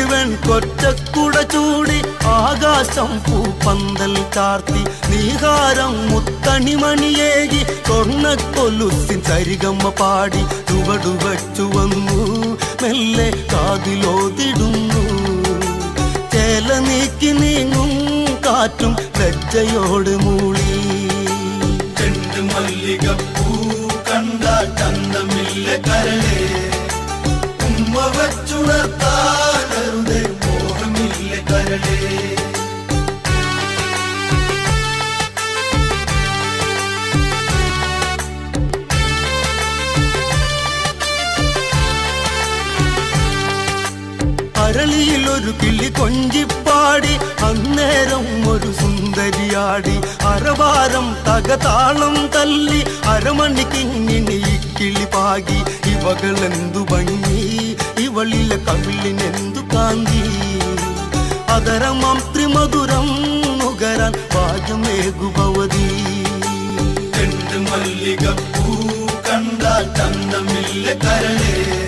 അനവധി കൊറ്റക്കുട ചൂടി ആകാശം പൂപ്പന്തൽ ചാർത്തി നീഹാരം മുത്തണിമണിയേകി കൊർണക്കൊലുസിൻ സരിഗമ്മ പാടി ചുവടുവച്ചു വന്നു മെല്ലെ കാതിലോതിടുന്നു. ചേല നീക്കി നീങ്ങും കാറ്റും ലജ്ജയോട് മൂളി. മല്ലിക മല്ലികപ്പൂ കണ്ട ചന്തമില്ല കരളേ. മോഹമില്ല കരളേ അരളിയിൽ ഒരു കിളി കൊഞ്ചിപ്പാടി അന്നേരം ഒരു സുന്ദരിയാടി അരവാരം തകതാളം തല്ലി അരമണിക്കിങ്ങിനി ഈ കിളി പാകി ഇവകൾ എന്തു ഭംഗി ഇവളിലെ കവിളിനെന്തു കാന്തി അതരമം ത്രിമധുരം നുകരാൻ ഭാഗ്യമേകുഭവതി. മല്ലിക പൂ കണ്ടാൽ ചന്തമില്ല കരളേ.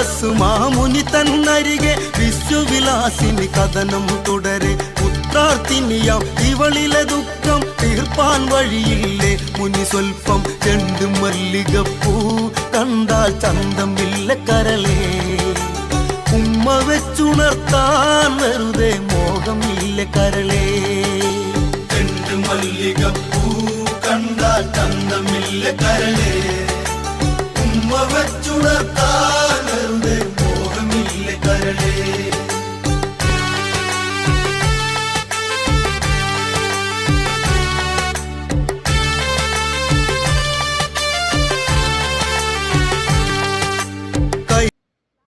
തപസ്സു മാമുനി തന്നരികെ വിശ്വവിലാസിനി കഥനം തുടരെ. പുത്രാർത്ഥിനിയാം ഇവളിലെ ദുഃഖം തീർപ്പാൻ വഴിയില്ലേ. മുനി സ്വൽപ്പം ചെണ്ടു മല്ലികപ്പൂ കണ്ടാൽ ചന്തമില്ല കരളേ ഉമ്മ വെച്ചുണർത്താൻ വെറുതെ മോഹം ഇല്ല കരളേ ചെണ്ടു മല്ലികപ്പൂ കണ്ടാൽ ചന്തം ഇല്ല കരളേ ഉമ്മ വെച്ചുണർത്താൻ